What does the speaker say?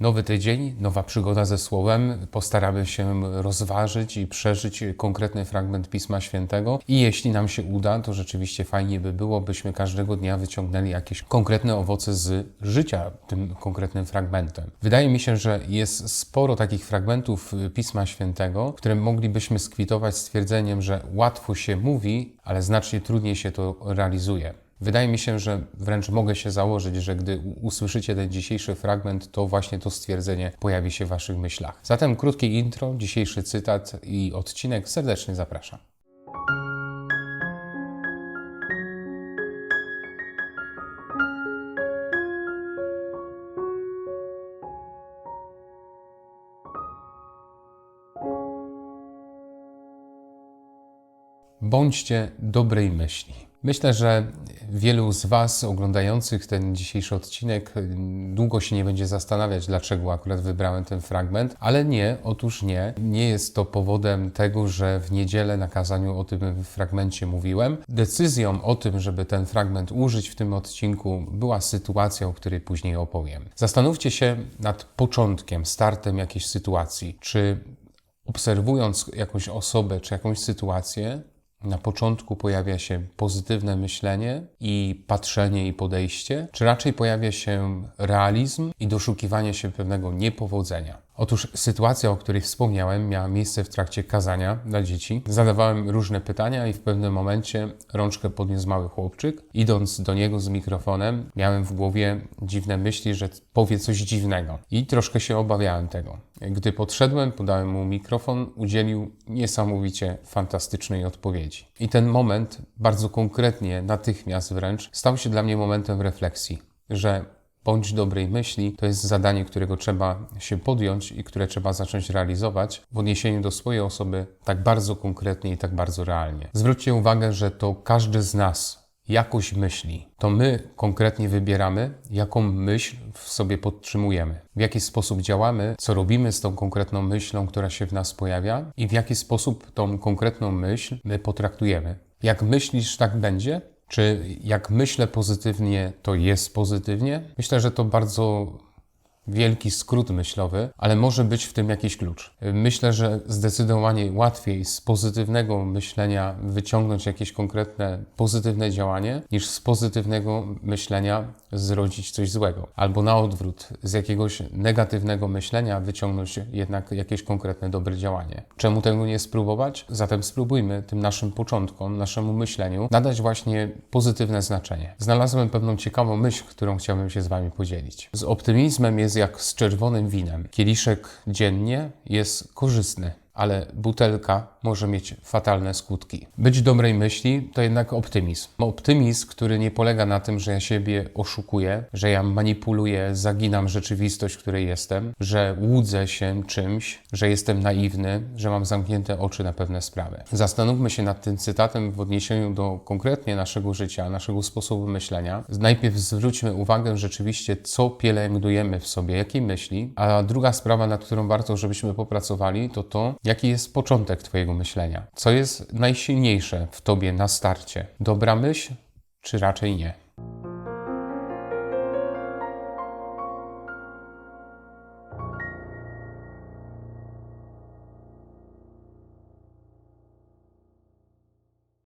Nowy tydzień, nowa przygoda ze Słowem. Postaramy się rozważyć i przeżyć konkretny fragment Pisma Świętego. I jeśli nam się uda, to rzeczywiście fajnie by było, byśmy każdego dnia wyciągnęli jakieś konkretne owoce z życia tym konkretnym fragmentem. Wydaje mi się, że jest sporo takich fragmentów Pisma Świętego, które moglibyśmy skwitować stwierdzeniem, że łatwo się mówi, ale znacznie trudniej się to realizuje. Wydaje mi się, że wręcz mogę się założyć, że gdy usłyszycie ten dzisiejszy fragment, to właśnie to stwierdzenie pojawi się w waszych myślach. Zatem krótkie intro, dzisiejszy cytat i odcinek serdecznie zapraszam. Bądźcie dobrej myśli. Myślę, że wielu z Was oglądających ten dzisiejszy odcinek y, długo się nie będzie zastanawiać, dlaczego akurat wybrałem ten fragment, ale nie, otóż nie. Nie jest to powodem tego, że w niedzielę na kazaniu o tym fragmencie mówiłem. Decyzją o tym, żeby ten fragment użyć w tym odcinku, była sytuacja, o której później opowiem. Zastanówcie się nad początkiem, startem jakiejś sytuacji. Czy obserwując jakąś osobę czy jakąś sytuację, na początku pojawia się pozytywne myślenie i patrzenie i podejście, czy raczej pojawia się realizm i doszukiwanie się pewnego niepowodzenia? Otóż sytuacja, o której wspomniałem, miała miejsce w trakcie kazania dla dzieci. Zadawałem różne pytania i w pewnym momencie rączkę podniósł mały chłopczyk. Idąc do niego z mikrofonem, miałem w głowie dziwne myśli, że powie coś dziwnego i troszkę się obawiałem tego. Gdy podszedłem, podałem mu mikrofon, udzielił niesamowicie fantastycznej odpowiedzi. I ten moment, bardzo konkretnie, natychmiast wręcz, stał się dla mnie momentem refleksji, że bądź dobrej myśli to jest zadanie, którego trzeba się podjąć i które trzeba zacząć realizować w odniesieniu do swojej osoby tak bardzo konkretnie i tak bardzo realnie. Zwróćcie uwagę, że to każdy z nas jakoś myśli. To my konkretnie wybieramy, jaką myśl w sobie podtrzymujemy, w jaki sposób działamy, co robimy z tą konkretną myślą, która się w nas pojawia i w jaki sposób tą konkretną myśl my potraktujemy. Jak myślisz, tak będzie? Czy jak myślę pozytywnie, to jest pozytywnie? Myślę, że to bardzo wielki skrót myślowy, ale może być w tym jakiś klucz. Myślę, że zdecydowanie łatwiej z pozytywnego myślenia wyciągnąć jakieś konkretne pozytywne działanie, niż z pozytywnego myślenia zrodzić coś złego. Albo na odwrót, z jakiegoś negatywnego myślenia wyciągnąć jednak jakieś konkretne dobre działanie. Czemu tego nie spróbować? Zatem spróbujmy tym naszym początkom, naszemu myśleniu nadać właśnie pozytywne znaczenie. Znalazłem pewną ciekawą myśl, którą chciałbym się z Wami podzielić. Z optymizmem jest jak z czerwonym winem. Kieliszek dziennie jest korzystny, ale butelka może mieć fatalne skutki. Być dobrej myśli to jednak optymizm. Optymizm, który nie polega na tym, że ja siebie oszukuję, że ja manipuluję, zaginam rzeczywistość, w której jestem, że łudzę się czymś, że jestem naiwny, że mam zamknięte oczy na pewne sprawy. Zastanówmy się nad tym cytatem w odniesieniu do konkretnie naszego życia, naszego sposobu myślenia. Najpierw zwróćmy uwagę rzeczywiście, co pielęgnujemy w sobie, jakie myśli, a druga sprawa, nad którą warto, żebyśmy popracowali, to to, jaki jest początek Twojego myślenia. Co jest najsilniejsze w Tobie na starcie? Dobra myśl, czy raczej nie?